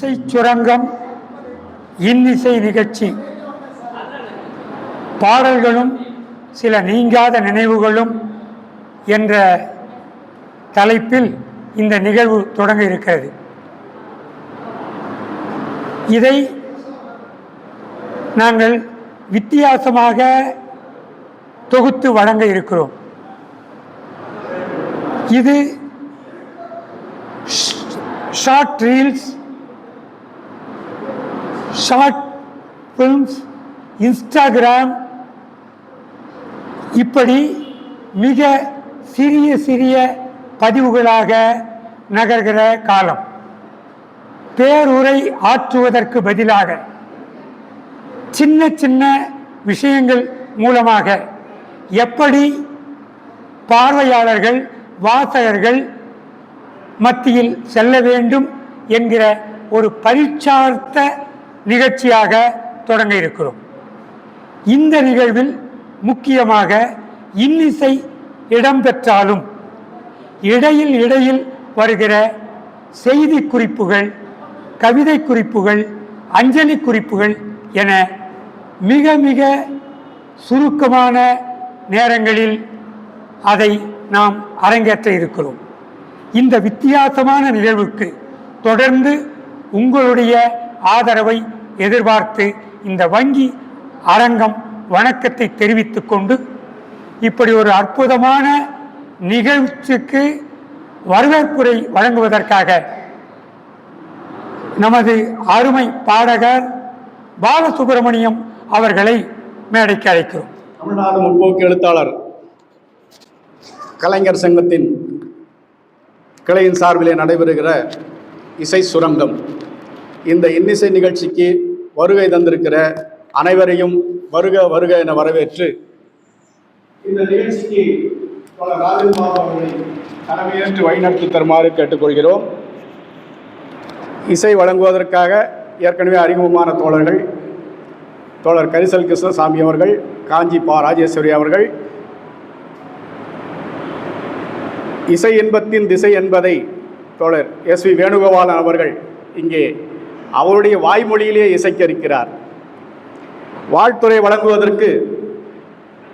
இசை சுரங்கம் இன்னிசை நிகழ்ச்சி. பாடல்களும் சில நீங்காத நினைவுகளும் என்ற தலைப்பில் இந்த நிகழ்வு தொடங்க இருக்கிறது. இதை நாங்கள் வித்தியாசமாக தொகுத்து வழங்க இருக்கிறோம். இது short reels short films Instagram இப்படி மிக சிறிய சிறிய பதிவுகளாக நகர்கிற காலம். பேருரை ஆற்றுவதற்கு பதிலாக சின்ன சின்ன விஷயங்கள் மூலமாக எப்படி பார்வையாளர்கள் வாசகர்கள் மத்தியில் செல்ல வேண்டும் என்கிற ஒரு பரிச்சார்த்த நிகழ்ச்சியாக தொடங்க இருக்கிறோம். இந்த நிகழ்வில் முக்கியமாக இன்னிசை இடம்பெற்றாலும் இடையில் இடையில் வருகிற செய்தி குறிப்புகள் கவிதை குறிப்புகள் அஞ்சலி குறிப்புகள் என மிக மிக சுருக்கமான நேரங்களில் அதை நாம் அரங்கேற்ற இருக்கிறோம். இந்த வித்தியாசமான நிகழ்வுக்கு தொடர்ந்து உங்களுடைய ஆதரவை எதிர்பார்த்து இந்த வங்கி அரங்கம் வணக்கத்தை தெரிவித்து கொண்டு இப்படி ஒரு அற்புதமான நிகழ்ச்சிக்கு வரவேற்புரை வழங்குவதற்காக நமது அருமை பாடகர் பாலசுப்பிரமணியம் அவர்களை மேடைக்கு அழைக்கிறோம். தமிழ்நாடு முற்போக்கு எழுத்தாளர் கலைஞர் சங்கத்தின் கிளையின் சார்பிலே நடைபெறுகிற இசை சுரங்கம். இந்த இன்னிசை நிகழ்ச்சிக்கு வருகை தந்திருக்கிற அனைவரையும் வருக வருக என வரவேற்று இந்த நிகழ்ச்சிக்கு தலைமையேற்று வழிநடத்தி தருமாறு கேட்டுக்கொள்கிறோம். இசை வழங்குவதற்காக ஏற்கனவே அறிமுகமான தோழர்கள் தோழர் கரிசல் கிருஷ்ணசாமி அவர்கள் காஞ்சி பா ராஜேஸ்வரி அவர்கள். இசை இன்பத்தின் திசை என்பதை தோழர் எஸ் வி வேணுகோபாலன் அவர்கள் இங்கே அவருடைய வாய்மொழியிலே இசைக்க இருக்கிறார் வாழ்த்துறை வழங்குவதற்கு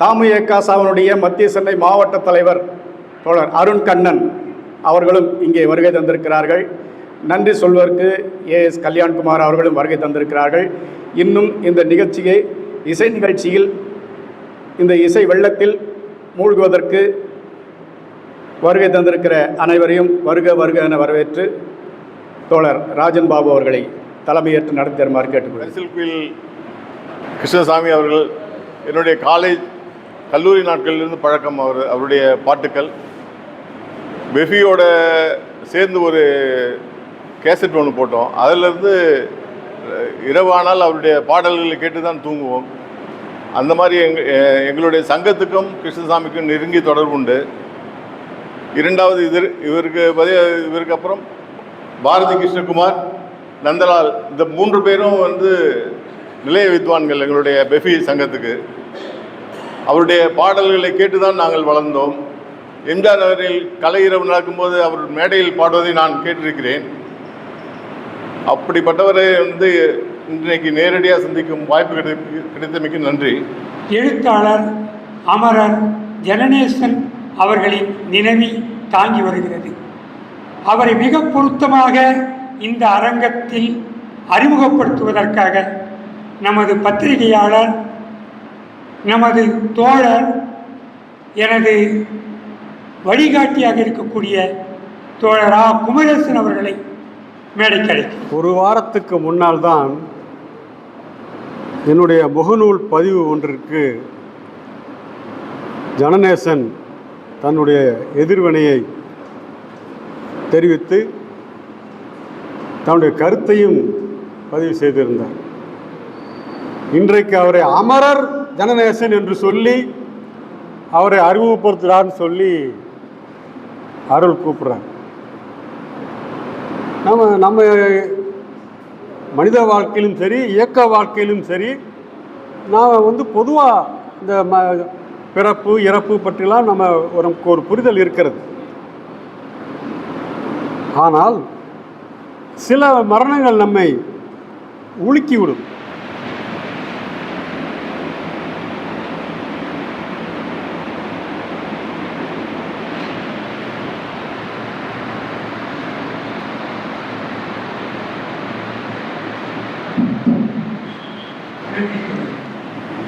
தாமு ஏகாசாவனுடைய மத்திய சென்னை மாவட்ட தலைவர் தோழர் அருண் கண்ணன் அவர்களும் இங்கே வருகை தந்திருக்கிறார்கள். நன்றி சொல்வதற்கு ஏஎஸ் கல்யாண்குமார் அவர்களும் வருகை தந்திருக்கிறார்கள். இன்னும் இந்த நிகழ்ச்சியை இசை நிகழ்ச்சியில் இந்த இசை வெள்ளத்தில் மூழ்குவதற்கு வருகை தந்திருக்கிற அனைவரையும் வருக வருக என வரவேற்று தோழர் ராஜன் பாபு அவர்களை தலைமையேற்று நடத்தி தருமாறு கேட்டுக்கொள்கிறேன். கிருஷ்ணசாமி அவர்கள் என்னுடைய காலேஜ் கல்லூரி நாட்களிலிருந்து பழக்கம் அவர் அவருடைய பாட்டுக்கள் பெஃபியோட சேர்ந்து ஒரு கேசட் ஒன்று போட்டோம். அதிலிருந்து இரவானால் அவருடைய பாடல்களை கேட்டு தான் தூங்குவோம். அந்த மாதிரி எங் எங்களுடைய சங்கத்துக்கும் கிருஷ்ணசாமிக்கும் நெருங்கிய தொடர்பு உண்டு. இரண்டாவது இது இவருக்கு பதில் இவருக்கு அப்புறம் பாரதி கிருஷ்ணகுமார் நந்தலால் இந்த மூன்று பேரும் வந்து நிலைய வித்வான்கள் எங்களுடைய பெஃபி சங்கத்துக்கு. அவருடைய பாடல்களை கேட்டு தான் நாங்கள் வளர்ந்தோம். எம்ஜிஆர் நகரில் கலை இரவு நடக்கும்போது அவர் மேடையில் பாடுவதை நான் கேட்டிருக்கிறேன். அப்படிப்பட்டவரை வந்து இன்றைக்கு நேரடியாக சந்திக்கும் வாய்ப்பு கிடை கிடைத்தமைக்கு நன்றி. எழுத்தாளர் அமரர் ஜனநேசன் அவர்களின் நினைவி தாங்கி வருகிறது. அவரை மிக பொருத்தமாக இந்த அரங்கத்தில் அறிமுகப்படுத்துவதற்காக நமது பத்திரிகையாளர் நமது தோழர் எனது வழிகாட்டியாக இருக்கக்கூடிய தோழர் ஆ குமரேசன் அவர்களை மேடைக்கு அழைக்கிறேன். ஒரு வாரத்துக்கு முன்னால் தான் என்னுடைய முகநூல் பதிவு ஒன்றிற்கு ஜனநேசன் தன்னுடைய எதிர்வினையை தெரிவித்து தன்னுடைய கருத்தையும் பதிவு செய்திருந்தார். இன்றைக்கு அவரை அமரர் ஜனநேசன் என்று சொல்லி அவரை அறிமுகப்படுத்துகிறார்னு சொல்லி அருள் கூப்பிட்றார். நம்ம நம்ம மனித வாழ்க்கையிலும் சரி இயக்க வாழ்க்கையிலும் சரி நாம் வந்து பொதுவாக இந்த ம பிறப்பு இறப்பு பற்றிலாம் நம்ம நமக்கு ஒரு புரிதல் இருக்கிறது. ஆனால் சில மரணங்கள் நம்மை உலுக்கிவிடும்.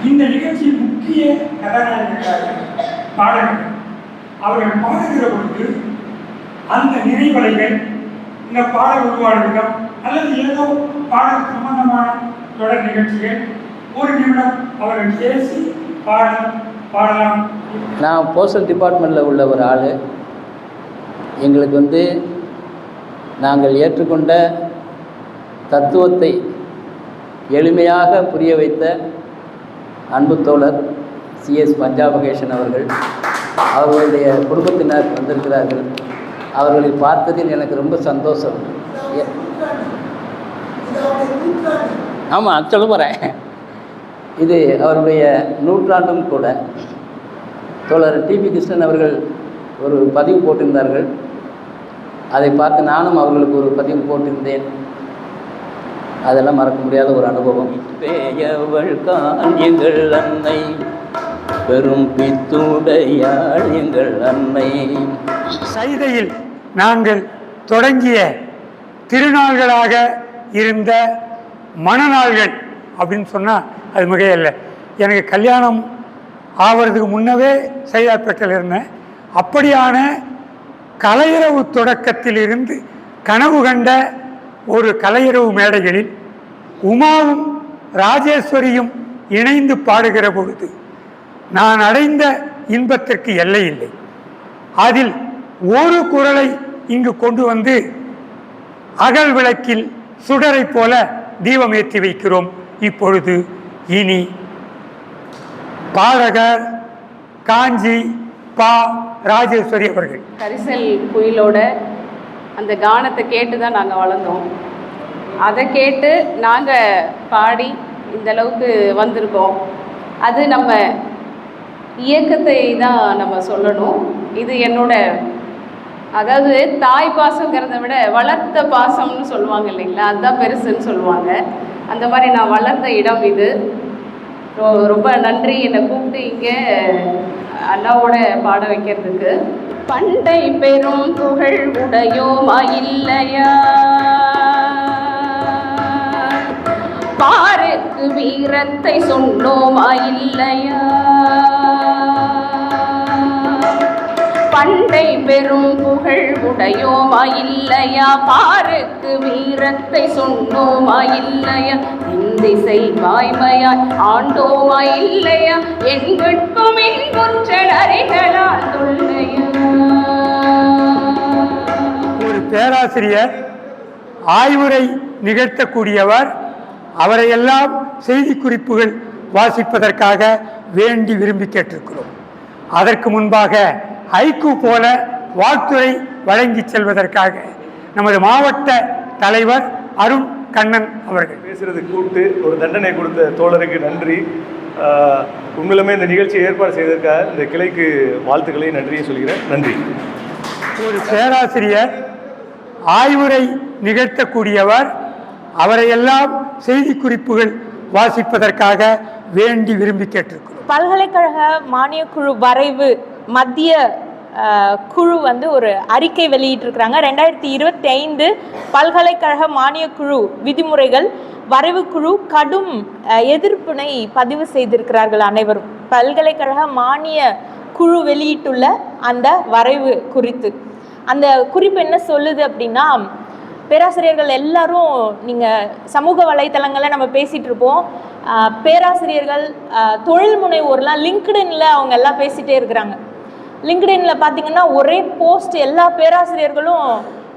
இந்த நிகழ்ச்சியின் முக்கிய கதாநாயகர்கள் பாடகர்கள் அவர்கள் பாடுகிற பொழுது அந்த நினைவலைகள் இந்த பாடல் உருவான அல்லது ஏதோ பாடல் சம்பந்தமான தொடர் நிகழ்ச்சிகள். ஒரு நிமிடம் அவர்கள் பேசி பாடல் பாடலாம். நான் போஸ்டல் டிபார்ட்மெண்ட்டில் உள்ள ஒரு ஆள். எங்களுக்கு வந்து நாங்கள் ஏற்றுக்கொண்ட தத்துவத்தை எளிமையாக புரிய வைத்த அன்பு தோழர் சிஎஸ் பஞ்சாபகேஷன் அவர்கள். அவர்களுடைய குடும்பத்தினர் வந்திருக்கிறார்கள். அவர்களை பார்த்ததில் எனக்கு ரொம்ப சந்தோஷம். ஆமாம் சொல்ல போகிறேன் இது அவருடைய நூற்றாண்டும் கூட தோழர் டிபி கிருஷ்ணன் அவர்கள் ஒரு பதிவு போட்டிருந்தார்கள். அதை பார்த்து நானும் அவர்களுக்கு ஒரு பதிவு போட்டிருந்தேன். அதெல்லாம் மறக்க முடியாத ஒரு அனுபவம். பேயவள் கான் எங்கள் அன்னை பெரும் பித்துடையாள் எங்கள் அன்னை. சைதையில் நாங்கள் தொடங்கிய திருநாள்களாக இருந்த மனநாள்கள் அப்படின்னு சொன்னால் அது மிகையல்ல. எனக்கு கல்யாணம் ஆகிறதுக்கு முன்னவே சைதாப்பேட்டையில் இருந்தேன். அப்படியான கலையரவு தொடக்கத்திலிருந்து கனவு கண்ட ஒரு கலையரவு மேடைகளில் உமாவும் ராஜேஸ்வரியும் இணைந்து பாடுகிற பொழுது நான் அடைந்த இன்பத்திற்கு எல்லை இல்லை. அதில் ஒரு குரலை இங்கு கொண்டு வந்து அகல் விளக்கில் சுடரை போல தீபம் ஏற்றி வைக்கிறோம். இப்பொழுது இனி பாடகர் காஞ்சி பா ராஜேஸ்வரி அவர்கள். கரிசல் குயிலோட அந்த கானத்தை கேட்டு தான் நாங்கள் வளர்ந்தோம். அதை கேட்டு நாங்கள் பாடி இந்த அளவுக்கு வந்திருக்கோம். அது நம்ம இயக்கத்தை தான் நம்ம சொல்லணும். இது என்னோட அதாவது தாய் பாசங்கிறத விட வளர்த்த பாசம்னு சொல்லுவாங்க இல்லைங்களா? அதுதான் பெருசுன்னு சொல்லுவாங்க. அந்த மாதிரி நான் வளர்ந்த இடம் இது. ரொம்ப நன்றி. என்னை கூப்பிட்டு இங்கே அண்ணாவோட பாட வைக்கிறதுக்கு. பண்டை பெரும் புகழ் உடையோமா இல்லையா? பாருக்கு வீரத்தை சொன்னோமா இல்லையா? பண்டை பெரும் புகழ் உடையோமா இல்லையா? பாருக்கு வீரத்தை சொன்னோமா இல்லையா? திசை வாய்மையாய் ஆண்டோமா இல்லையா? எங்கட்கும் ஒரு பேராசிரியர் ஆய்வுரை நிகழ்த்தக்கூடியவர் அவரையெல்லாம் செய்தி குறிப்புகள் வாசிப்பதற்காக வேண்டி விரும்பி கேட்டிருக்கிறோம். அதற்கு முன்பாக ஐக்கு போல வாழ்த்துறை வழங்கி செல்வதற்காக நமது மாவட்ட தலைவர் அருண் கண்ணன் அவர்கள். பேசுறது கூப்பிட்டு ஒரு தண்டனை கொடுத்த தோழருக்கு நன்றி. உண்மையிலுமே இந்த நிகழ்ச்சியை ஏற்பாடு செய்ததற்காக இந்த கிளைக்கு வாழ்த்துக்களை நன்றியை சொல்கிறேன். நன்றி. ஒரு பேராசிரியர் ஆய்வுரை நிகழ்த்தக்கூடியவர் அவரையெல்லாம் செய்தி குறிப்புகள் வாசிப்பதற்காக வேண்டி விரும்பி கேட்டிருக்கிறோம். பல்கலைக்கழக மானியக்குழு வரைவு மத்திய குழு வந்து ஒரு அறிக்கை வெளியிட்டிருக்கிறாங்க. ரெண்டாயிரத்தி இருபத்தி ஐந்து பல்கலைக்கழக மானியக்குழு விதிமுறைகள் வரைவு குழு கடும் எதிர்ப்பினை பதிவு செய்திருக்கிறார்கள் அனைவரும். பல்கலைக்கழக மானிய குழு வெளியிட்டுள்ள அந்த வரைவு குறித்து. அந்த குறிப்பு என்ன சொல்லுது அப்படின்னா பேராசிரியர்கள் எல்லாரும் நீங்கள் சமூக வலைத்தளங்களில் நம்ம பேசிகிட்டு இருப்போம். பேராசிரியர்கள் தொழில் முனைவோர்லாம் லிங்க்டின்ல அவங்க எல்லாம் பேசிகிட்டே இருக்கிறாங்க. லிங்க்டின்ல பார்த்தீங்கன்னா ஒரே போஸ்ட் எல்லா பேராசிரியர்களும்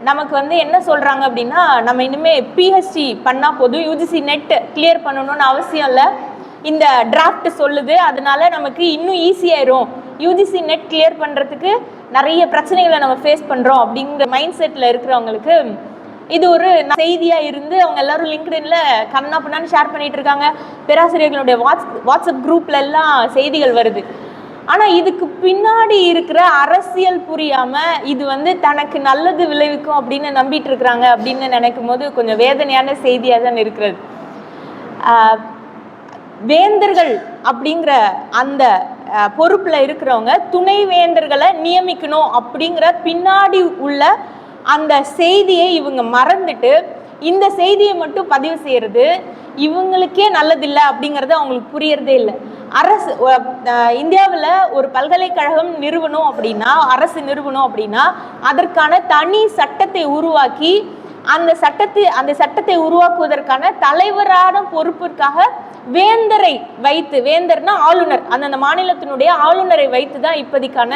நமக்கு வந்து என்ன சொல்கிறாங்க அப்படின்னா நம்ம இனிமேல் பிஹெச்டி பண்ணால் போதும் யூஜிசி நெட் கிளியர் பண்ணணும்னு அவசியம் இல்லை. இந்த டிராஃப்ட் சொல்லுது அதனால நமக்கு இன்னும் ஈஸியாயிரும் யூஜிசி நெட் கிளியர் பண்ணுறதுக்கு நிறைய பிரச்சனைகளை நம்ம ஃபேஸ் பண்ணுறோம் அப்படிங்கிற மைண்ட் செட்டில் இருக்கிறவங்களுக்கு இது ஒரு செய்தியாக இருந்து அவங்க எல்லாரும் லிங்க்டின்ல கண்ணா பண்ணான்னு ஷேர் பண்ணிட்டு இருக்காங்க. பேராசிரியர்களுடைய வாட்ஸ் வாட்ஸ்அப் குரூப்ல எல்லாம் செய்திகள் வருது. ஆனால் இதுக்கு பின்னாடி இருக்கிற அரசியல் புரியாமல் இது வந்து தனக்கு நல்லது விளைவிக்கும் அப்படின்னு நம்பிட்டு இருக்கிறாங்க அப்படின்னு நினைக்கும் போது கொஞ்சம் வேதனையான செய்தியாக தான் இருக்கிறது. வேந்தர்கள் அப்படிங்கிற அந்த பொறுப்பில் இருக்கிறவங்க துணை வேந்தர்களை நியமிக்கணும் அப்படிங்கிற பின்னாடி உள்ள அந்த செய்தியை இவங்க மறந்துட்டு இந்த செய்தியை மட்டும் பதிவு செய்கிறது இவங்களுக்கே நல்லதில்லை அப்படிங்கிறது அவங்களுக்கு புரியறதே இல்லை. அரசு இந்தியாவில் ஒரு பல்கலைக்கழகம் நிறுவனம் அப்படின்னா அரசு நிறுவனம் அப்படின்னா அதற்கான தனி சட்டத்தை உருவாக்கி அந்த சட்டத்தை அந்த சட்டத்தை உருவாக்குவதற்கான தலைவரான பொறுப்பிற்காக வேந்தரை வைத்து வேந்தர்னா ஆளுநர் அந்தந்த மாநிலத்தினுடைய ஆளுநரை வைத்து தான் இப்போதைக்கான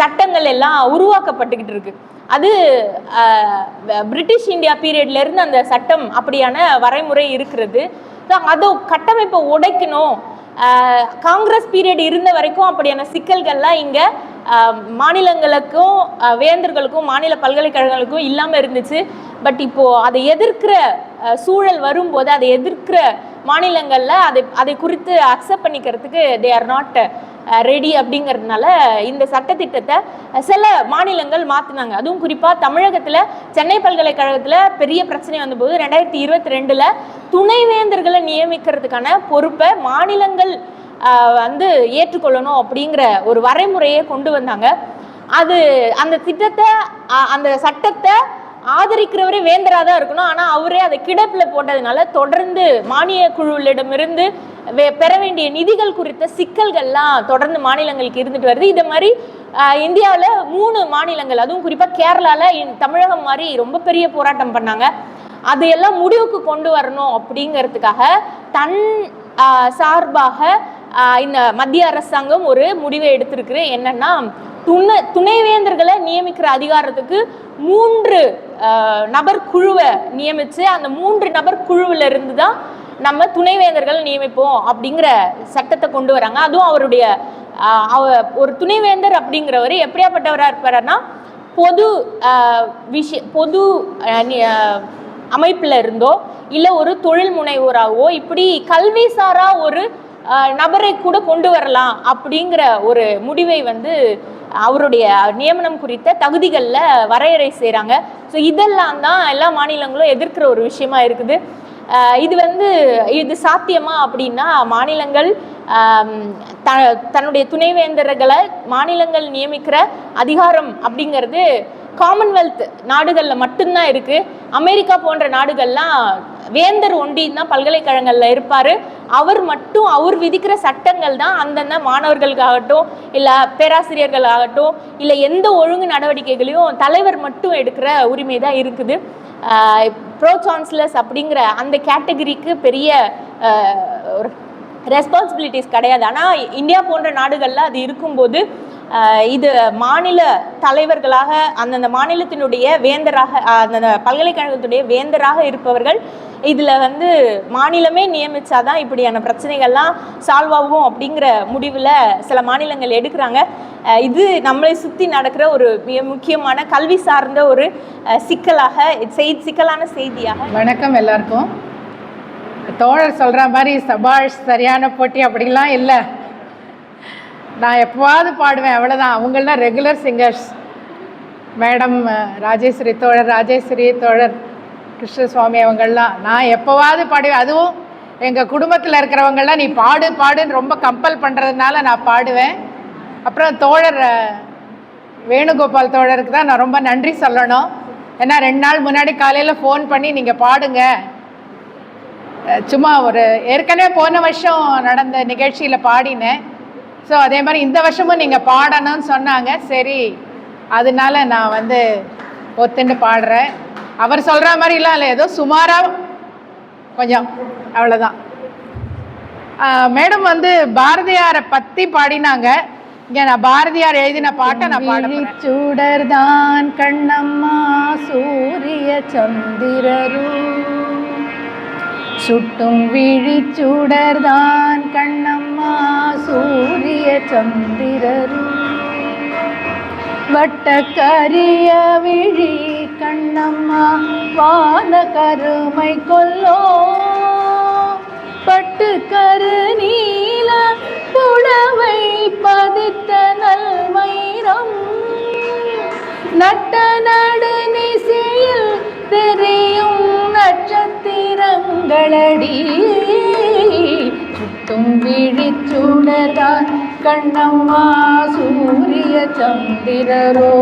சட்டங்கள் எல்லாம் உருவாக்கப்பட்டுக்கிட்டு இருக்கு. அது பிரிட்டிஷ் இந்தியா பீரியட்ல இருந்து அந்த சட்டம் அப்படியான வரைமுறை இருக்கிறது. ஸோ அதை கட்டமைப்பை உடைக்கணும் காங்கிரஸ் பீரியட் இருந்த வரைக்கும் அப்படியான சிக்கல்கள்லாம் இங்கே மாநிலங்களுக்கும் வேந்தர்களுக்கும் மாநில பல்கலைக்கழகங்களுக்கும் இல்லாமல் இருந்துச்சு. பட் இப்போது அதை எதிர்க்கிற சூழல் வரும்போது அதை எதிர்க்கிற மாநிலங்களில் அதை அதை குறித்து அக்செப்ட் பண்ணிக்கிறதுக்கு தே ஆர் நாட் ரெடி அப்படிங்கிறதுனால இந்த சட்டத்திட்டத்தை சில மாநிலங்கள் மாற்றினாங்க அதுவும் குறிப்பாக தமிழகத்தில் சென்னை பல்கலைக்கழகத்தில் பெரிய பிரச்சனை வந்தபோது ரெண்டாயிரத்தி இருபத்தி ரெண்டில் துணைவேந்தர்களை நியமிக்கிறதுக்கான பொறுப்பை மாநிலங்கள் வந்து ஏற்றுக்கொள்ளணும் அப்படிங்கிற ஒரு வரைமுறையை கொண்டு வந்தாங்க. அது அந்த திட்டத்தை அந்த சட்டத்தை ஆதரிக்கிறவரே வேந்தராக தான் இருக்கணும். ஆனால் அவரே அதை கிடப்பில் போட்டதுனால தொடர்ந்து மானிய குழுவிடமிருந்து பெற வேண்டிய நிதிகள் குறித்த சிக்கல்கள்லாம் தொடர்ந்து மாநிலங்களுக்கு இருந்துட்டு வருது. இதை மாதிரி இந்தியாவில் மூணு மாநிலங்கள் அதுவும் குறிப்பாக கேரளாவில் தமிழகம் மாதிரி ரொம்ப பெரிய போராட்டம் பண்ணாங்க. அதையெல்லாம் முடிவுக்கு கொண்டு வரணும் அப்படிங்கிறதுக்காக தன் சார்பாக இந்த மத்திய அரசாங்கம் ஒரு முடிவை எடுத்திருக்கு என்னன்னா துணை துணைவேந்தர்களை நியமிக்கிற அதிகாரத்துக்கு மூன்று நபர் குழுவை நியமித்து அந்த மூன்று நபர் குழுவில் இருந்து தான் நம்ம துணைவேந்தர்கள் நியமிப்போம் அப்படிங்கிற சட்டத்தை கொண்டு வராங்க. அதுவும் அவருடைய அவ ஒரு துணைவேந்தர் அப்படிங்கிறவர் எப்படியாப்பட்டவராக இருப்பாருன்னா பொது விஷய பொது அமைப்பில் இருந்தோ இல்லை ஒரு தொழில் முனைவோராகவோ இப்படி கல்விசாரா ஒரு நபரை கூட கொண்டு வரலாம் அப்படிங்கிற ஒரு முடிவை வந்து அவருடைய நியமனம் குறித்த தகுதிகளில் வரையறை செய்கிறாங்க ஸோ இதெல்லாம் தான் எல்லா மாநிலங்களும் எதிர்க்கிற ஒரு விஷயமா இருக்குது. இது வந்து இது சாத்தியமா அப்படின்னா மாநிலங்கள் த தன்னுடைய துணைவேந்தர்களை மாநிலங்கள் நியமிக்கிற அதிகாரம் அப்படிங்கிறது காமன்வெல்த் நாடுகளில் மட்டும்தான் இருக்குது அமெரிக்கா போன்ற நாடுகள்லாம் வேந்தர் ஒண்டி தான் பல்கலைக்கழகங்களில் இருப்பார். அவர் மட்டும் அவர் விதிக்கிற சட்டங்கள் தான் அந்தந்த மாணவர்களுக்காகட்டும் இல்லை பேராசிரியர்களாகட்டும் இல்லை எந்த ஒழுங்கு நடவடிக்கைகளையும் தலைவர் மட்டும் எடுக்கிற உரிமை தான் இருக்குது. ப்ரோ சான்ஸ்லர்ஸ் அப்படிங்கிற அந்த கேட்டகரிக்கு பெரிய ஒரு ரெஸ்பான்சிபிலிட்டிஸ் கிடையாது. ஆனால் இந்தியா போன்ற நாடுகளில் அது இருக்கும்போது இது மாநில தலைவர்களாக அந்தந்த மாநிலத்தினுடைய வேந்தராக அந்தந்த பல்கலைக்கழகத்துடைய வேந்தராக இருப்பவர்கள் இதில் வந்து மாநிலமே நியமிச்சாதான் இப்படியான பிரச்சனைகள்லாம் சால்வ் ஆகும் அப்படிங்கிற முடிவில் சில மாநிலங்கள் எடுக்கிறாங்க. இது நம்மளை சுற்றி நடக்கிற ஒரு மிக முக்கியமான கல்வி சார்ந்த ஒரு சிக்கலாக செய் சிக்கலான செய்தியாக. வணக்கம் எல்லாருக்கும். தோழர் சொல்கிற மாதிரி சபாஷ் சரியான போட்டி அப்படிலாம் இல்லை. நான் எப்போவாவது பாடுவேன் அவ்வளோதான் அவங்களாம் ரெகுலர் சிங்கர்ஸ் மேடம் ராஜேஸ்வரி தோழர் ராஜேஸ்வரி தோழர் கிருஷ்ணசுவாமி அவங்கள்லாம். நான் எப்போவாவது பாடுவேன். அதுவும் எங்கள் குடும்பத்தில் இருக்கிறவங்கள்லாம் நீ பாடு பாடுன்னு ரொம்ப கம்பல் பண்ணுறதுனால நான் பாடுவேன். அப்புறம் தோழர் வேணுகோபால் தோழருக்கு தான் நான் ரொம்ப நன்றி சொல்லணும். ஏன்னா ரெண்டு நாள் முன்னாடி காலையில் ஃபோன் பண்ணி நீங்கள் பாடுங்க. சும்மா ஒரு ஏற்கனவே போன வருஷம் நடந்த நிகழ்ச்சியில் பாடினேன். ஸோ அதே மாதிரி இந்த வருஷமும் நீங்கள் பாடணும்னு சொன்னாங்க. சரி அதனால நான் வந்து ஒத்துண்டு பாடுறேன். அவர் சொல்கிற மாதிரிலாம் இல்லை ஏதோ சுமாராக கொஞ்சம் அவ்வளோதான் மேடம் வந்து பாரதியாரை பற்றி பாடினாங்க. இங்கே நான் பாரதியார் எழுதின பாட்டை நான் பாடுறேன் சுடர்தான் கண்ணம்மா சூரிய சந்திரரும் சுட்டும் விழி கண்ணம்மா சூரிய சந்திரரும் வட்டக்கரிய விழி கண்ணம்மா வான கருமை கொல்லோ. பட்டு கரு நீல புடவை பதித்த நல்வைரம் நட்ட நடுநிசையில் தெரியும் நட்சத்திரங்களடி. சுட்டும் கண்ணம்மா சூரிய சந்திரரோ.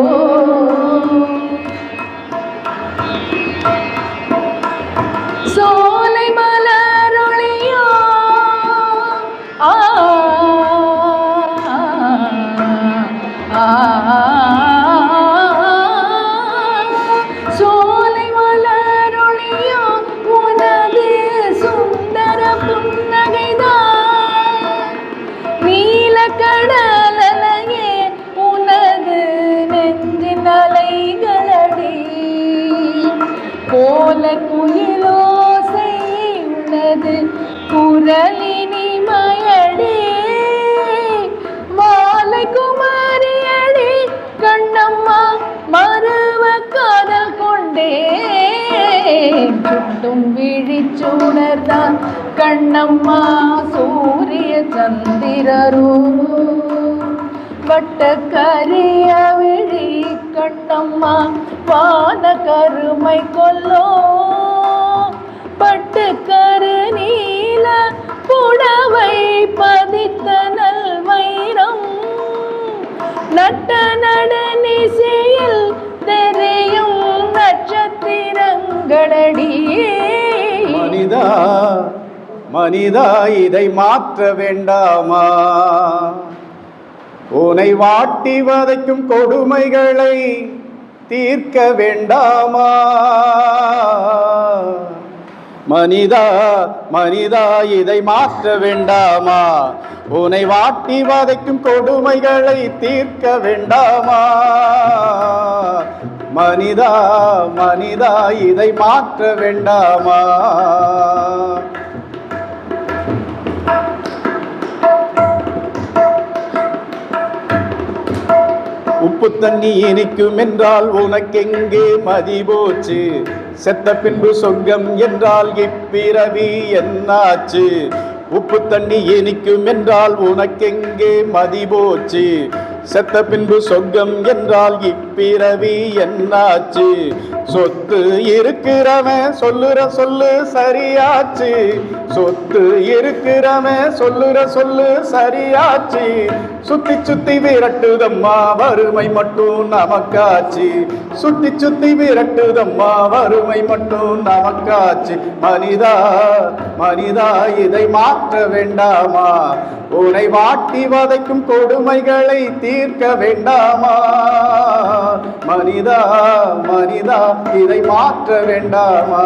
சுட்டும் விழிச்சுடர்தான் கண்ணம்மா சூரிய சந்திரரோ வட்ட கரிய விழி கண்ணம்மா வான கருமை கொல்லோ பட்டு கரு நீல புடவை பதித்த நல்வைரம் நட்ட நடனிசையில் தெரியும் நட்சத்திரங்களடி மனிதா மனிதா இதை மாற்ற வேண்டாமா? உனை வாட்டி வதைக்கும் கொடுமைகளை தீர்க்க வேண்டாமா? மனிதா மனிதா இதை மாற்ற வேண்டாமா? உனை வாட்டி வதைக்கும் கொடுமைகளை தீர்க்க வேண்டாமா? மனிதா மனிதா இதை மாற்ற வேண்டாமா? உப்பு தண்ணி இனிக்கும் என்றால் உனக்கெங்கே மதி போச்சு செத்த பின்பு சொர்க்கம் என்றால் இப்பிறவி என்னாச்சு? உப்பு தண்ணி இனிக்கும் என்றால் உனக்கெங்கே மதி போச்சு செத்த பின்பு சொர்க்கம் என்றால் இப்பிறவி என்னாச்சு? சொத்து இருக்கிறவன் சொல்லுற சொல்லு சரியாச்சு. சொத்து இருக்கிறவன் சொல்லுற சொல்லு சரியாச்சு. சுத்தி சுத்தி விரட்டுதம்மா வறுமை மட்டும் நமக்காச்சு. சுத்தி சுத்தி விரட்டுதம்மா வறுமை மட்டும் நமக்காச்சு. மனிதா மனிதா இதை மாற்ற வேண்டாமா? உனை வாட்டி வதைக்கும் கொடுமைகளை தீர்க்க வேண்டாமா? மனிதா மனிதா இதை மாற்ற வேண்டாமா?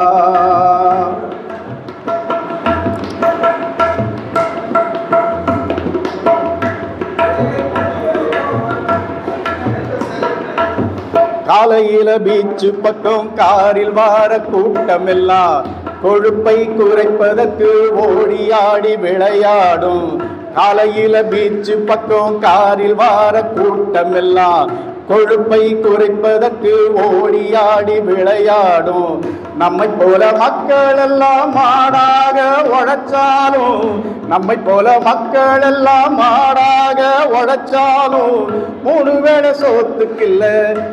காலையில பீச்சு பக்கம் காரில் வார கூட்டம் எல்லாம் கொழுப்பை குறைப்பதற்கு ஓடியாடி விளையாடும். காலையில பீச்சு பக்கம் காரில் வார கூட்டம் எல்லாம் கொழுப்பை குறைப்பதற்கு ஓடியாடி விளையாடும் நம்மை போல மக்கள் எல்லாம் மாடாக உழைச்சாலும் நம்மை போல மக்கள் எல்லாம் மாடாக உழைச்சாலும் மூணு வேளை சோத்துக்கில்ல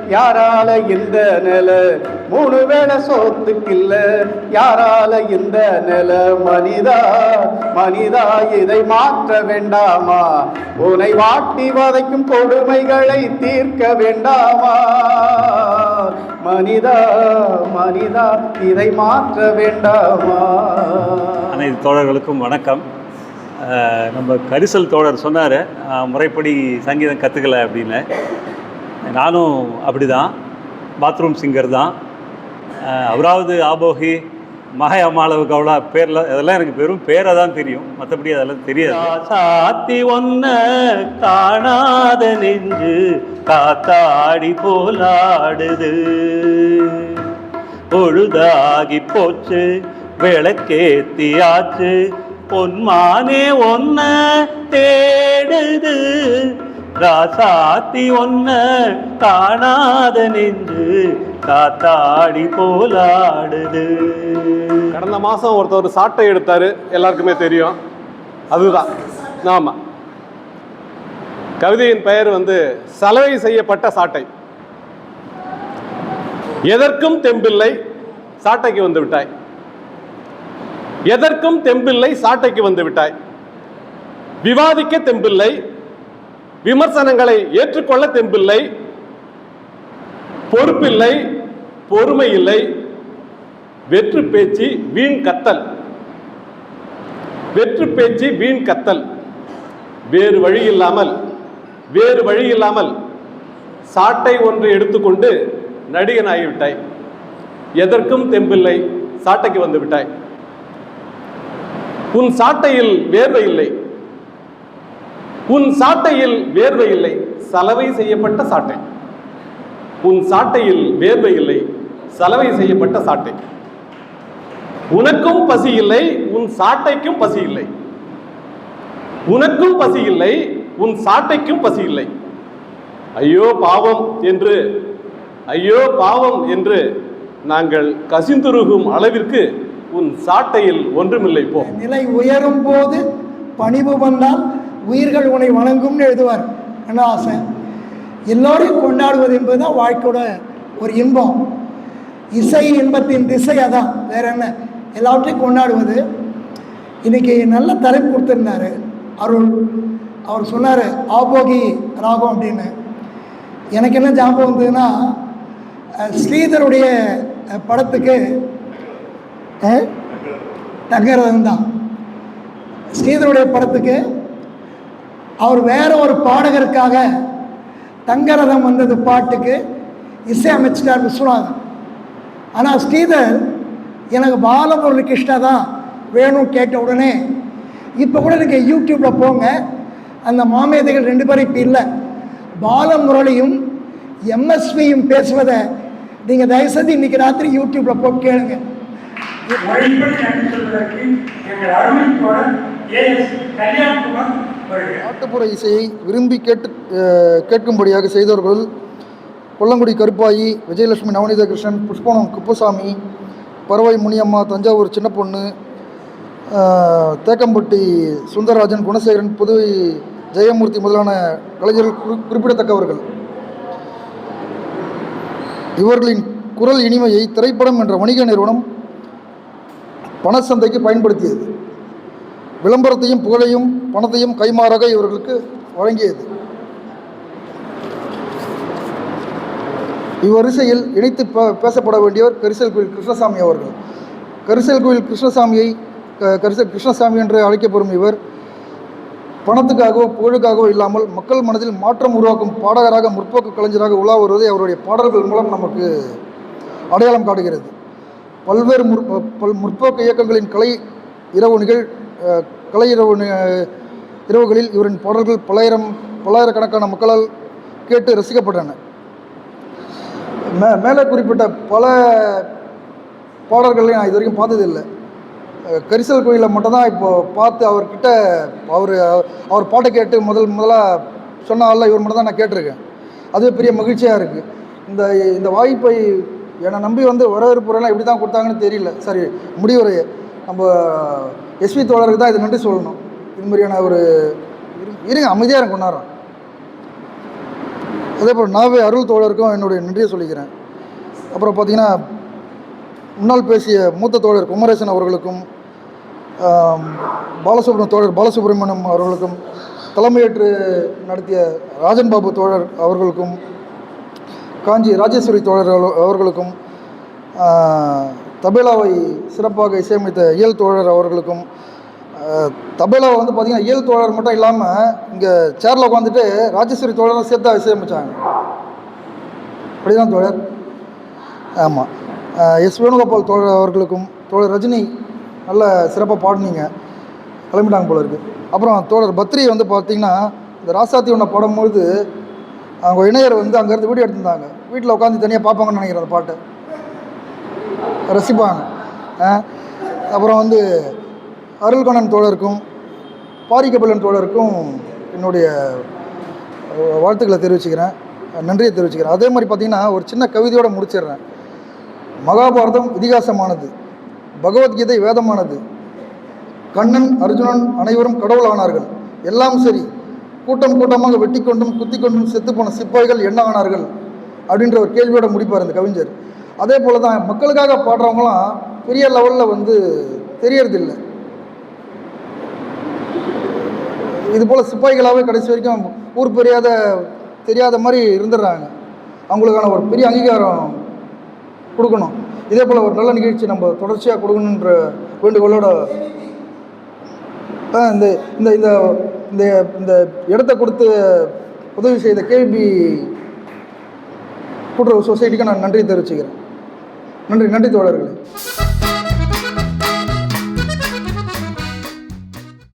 யாரால இந்த நில? மூணு வேளை சோத்துக்கில்ல யாரால இந்த நில? மனிதா மனிதா இதை மாற்ற வேண்டாமா? உனை வாட்டி வதைக்கும் கொடுமைகளை தீர்க்க வேண்டாமா? மனிதா மனிதா இதை மாற்ற வேண்டாமா? அனைத்து தோழர்களுக்கும் வணக்கம். நம்ம கரிசல் தோழர் சொன்னார் முறைப்படி சங்கீதம் கற்றுக்கல அப்படின்னு. நானும் அப்படி தான் பாத்ரூம் சிங்கர் தான். அவராவது ஆபோகி மகை அம்மாளவு கவுளா பேரில் அதெல்லாம் எனக்கு வெறும் பேரை தான் தெரியும். மற்றபடி அதெல்லாம் தெரியாது. சாத்தி ஒன்ன காணாத நெஞ்சு காத்தாடி போலாடுது பொழுதாகி போச்சு விளக்கேத்தியாச்சு பொன்மானே ஒன்ன தேடுது ராசாத்தி ஒன்ன காணாத நின்று காத்தாடி போலாடுது. கடந்த மாதம் ஒருத்தர் சாட்டை எடுத்தார் எல்லாருக்குமே தெரியும். அதுதான். ஆமாம் கவிதையின் பெயர் வந்து சலவை செய்யப்பட்ட சாட்டை. எதற்கும் தெம்பில்லை சாட்டைக்கு வந்து விட்டாய். எதற்கும் தெம்பில்லை சாட்டைக்கு வந்து விட்டாய். விவாதிக்க தெம்பில்லை விமர்சனங்களை ஏற்றுக்கொள்ள தெம்பில்லை பொறுப்பில்லை பொறுமை இல்லை வெற்று பேச்சு வீண் கத்தல். வெற்று பேச்சு வீண் கத்தல். வேறு வழி இல்லாமல் வேறு வழி இல்லாமல் சாட்டை ஒன்று எடுத்துக்கொண்டு நடிகன் ஆகிவிட்டாய் எதற்கும் தெம்பில்லை சாட்டைக்கு வந்து விட்டாய் உன் சாட்டையில் வேர்வை இல்லை. உன் சாட்டையில் வேர்வை இல்லை சலவை செய்யப்பட்ட சாட்டை. உன் சாட்டையில் வேர்வை இல்லை சலவை செய்யப்பட்ட சாட்டை. உனக்கும் பசி இல்லை உன் சாட்டைக்கும் பசி இல்லை. உனக்கும் பசி இல்லை உன் சாட்டைக்கும் பசி இல்லை. ஐயோ பாவம் என்று ஐயோ பாவம் என்று நாங்கள் கசிந்துருகும் அளவிற்கு உன் சாட்டையில் ஒன்றுமில்லை போ. நிலை உயரும் போது பணிவு வந்தால் உயிர்கள் உன்னை வணங்கும்னு எழுதுவார். என்ன ஆசை? எல்லோரையும் கொண்டாடுவது என்பதுதான் வாழ்க்கையோட ஒரு இன்பம். இசை இன்பத்தின் திசை அதான். வேற என்ன? எல்லாவற்றையும் கொண்டாடுவது. இன்னைக்கு நல்ல தலைப்பு கொடுத்துருந்தாரு அருள். அவர் சொன்னார் ஆபோகி ராகம் அப்படின்னு. எனக்கு என்ன ஜாபம் வந்ததுன்னா ஸ்ரீதருடைய படத்துக்கு அஹ், தங்கரதம் தான் ஸ்ரீதருடைய படத்துக்கு அவர் வேற ஒரு பாடகருக்காக தங்கரதம் வந்தது பாட்டுக்கு இசை அமைச்சிட்டார் விஸ்வநாதன். ஆனால் ஸ்ரீதர் எனக்கு பாலமுரளி கிருஷ்ணா தான் வேணும் கேட்ட உடனே இப்போ கூட நீங்கள் யூடியூப்பில் போங்க அந்த மாமேதைகள் ரெண்டு பேரும் இப்போ இல்லை. பாலமுரளியும் எம்எஸ்வியும் பேசுவதை நீங்கள் தயவுசெய்து இன்றைக்கி ராத்திரி யூடியூப்பில் போட்டு கேளுங்க. நாட்டுப்புற இசையை விரும்பி கேட்டு கேட்கும்படியாக செய்தவர்கள் கொல்லங்குடி கருப்பாயி விஜயலட்சுமி நவநீத கிருஷ்ணன் புஷ்பனம் குப்புசாமி பறவை முனியம்மா தஞ்சாவூர் சின்ன பொண்ணு தேக்கம்பட்டி சுந்தரராஜன் குணசேகரன் புதுவை ஜெயமூர்த்தி முதலான கலைஞர்கள் குறி- குறிப்பிடத்தக்கவர்கள். இவர்களின் குரல் இனிமையை திரைப்படம் என்ற வணிக நிறுவனம் பணச்சந்தைக்கு பயன்படுத்தியது. விளம்பரத்தையும் புகழையும் பணத்தையும் கைமாறாக இவர்களுக்கு வழங்கியது. இவ்வரிசையில் இணைத்து பேசப்பட வேண்டியவர் கரிசல் கோயில் கிருஷ்ணசாமி அவர்கள். கரிசல் கோயில் கிருஷ்ணசாமியை கரிசல் கிருஷ்ணசாமி என்று அழைக்கப்படும் இவர் பணத்துக்காகவோ புகழுக்காகவோ இல்லாமல் மக்கள் மனதில் மாற்றம் உருவாக்கும் பாடகராக முற்போக்கு கலைஞராக உலா வருவதை அவருடைய பாடல்கள் மூலம் நமக்கு அடையாளம் காட்டுகிறது. பல்வேறு முற் பல் முற்போக்கு இயக்கங்களின் கலை இரவு நிகழ் கலை இரவு இரவுகளில் இவரின் பாடல்கள் பல்லாயிரம் பல்லாயிரக்கணக்கான மக்களால் கேட்டு ரசிக்கப்பட்டன. மே மேலே குறிப்பிட்ட பல பாடல்களை நான் இது வரைக்கும் பார்த்ததில்லை. கரிசல் கோயிலில் மட்டும்தான் இப்போ பார்த்து அவர்கிட்ட அவர் அவர் பாட்டை கேட்டு முதல் முதலாக சொன்ன ஆளில் இவர் மட்டும் தான் நான் கேட்டிருக்கேன். அதுவே பெரிய மகிழ்ச்சியாக இருக்குது இந்த இந்த வாய்ப்பை என்னை நம்பி வந்து வரவேற்புரைலாம் எப்படி தான் கொடுத்தாங்கன்னு தெரியல. சரி முடிவுரையை நம்ம எஸ்வி தோழருக்கு தான் இது நன்றி சொல்லணும். இது மாதிரியான ஒரு இருங்க அமைதியாக எனக்கு கொண்டாடுறோம் அதே போல் நாவே அருள் தோழருக்கும் என்னுடைய நன்றியை சொல்லிக்கிறேன். அப்புறம் பார்த்தீங்கன்னா முன்னால் பேசிய மூத்த தோழர் குமரேசன் அவர்களுக்கும் பாலசுப்ரமணிய தோழர் பாலசுப்ரமணியம் அவர்களுக்கும் தலைமையேற்று நடத்திய ராஜன் பாபு தோழர் அவர்களுக்கும் காஞ்சி ராஜேஸ்வரி தோழர் அவர்களுக்கும் தபேலாவை சிறப்பாக இசையமைத்த இயல் தோழர் அவர்களுக்கும் தபேலாவை வந்து பார்த்திங்கன்னா இயல் தோழர் மட்டும் இல்லாமல் இங்கே சேரில் உட்காந்துட்டு ராஜேஸ்வரி தோழரும் சேர்த்தா இசையமைச்சாங்க. அப்படிதான் தோழர்? ஆமாம் எஸ் வேணுகோபால் தோழர் அவர்களுக்கும் தோழர் ரஜினி நல்ல சிறப்பாக பாடினீங்க. கிளம்பிட்டாங்க போல இருக்குது அப்புறம் தோழர் பத்ரி வந்து பார்த்தீங்கன்னா இந்த ராசாத்தி ஒன்றை பாடும்போது அவங்க இணையர் வந்து அங்கேருந்து வீடியோ எடுத்திருந்தாங்க. வீட்டில் உட்காந்து தனியாக பார்ப்பாங்கன்னு நினைக்கிறேன் அந்த பாட்டை. ரசிப்பாங்க. அப்புறம் வந்து அருள்கணன் தோழருக்கும் பாரிகபலன் தோழருக்கும் என்னுடைய வாழ்த்துக்களை தெரிவிச்சுக்கிறேன். நன்றியை தெரிவிச்சுக்கிறேன். அதே மாதிரி பார்த்தீங்கன்னா ஒரு சின்ன கவிதையோடு முடிச்சிடுறேன். மகாபாரதம் இதிகாசமானது. பகவத்கீதை வேதமானது. கண்ணன் அர்ஜுனன் அனைவரும் கடவுளானார்கள். எல்லாம் சரி. கூட்டம் கூட்டமாக வெட்டி கொண்டும் குத்தி கொண்டும் செத்து போன சிப்பாய்கள் என்ன ஆனார்கள்? அப்படின்ற ஒரு கேள்வியோட முடிப்பார் அந்த கவிஞர். அதே போல் தான் மக்களுக்காக பாடுறவங்களாம் பெரிய லெவலில் வந்து தெரியறதில்லை. இது போல் சிப்பாய்களாகவே கடைசி வரைக்கும் ஊர் பெரியாத தெரியாத மாதிரி இருந்துடுறாங்க. அவங்களுக்கான ஒரு பெரிய அங்கீகாரம் கொடுக்கணும். இதே போல் ஒரு நல்ல நிகழ்ச்சி நம்ம தொடர்ச்சியாக கொடுக்கணுன்ற வேண்டுகோளோட ஆ, இந்த இந்த இந்த இந்த இந்த இடத்த கொடுத்து உதவி செய்த கேபி கூட்டுறவு சொசைட்டிக்கு நான் நன்றி தெரிவிச்சுக்கிறேன். நன்றி நன்றி தோழர்களே.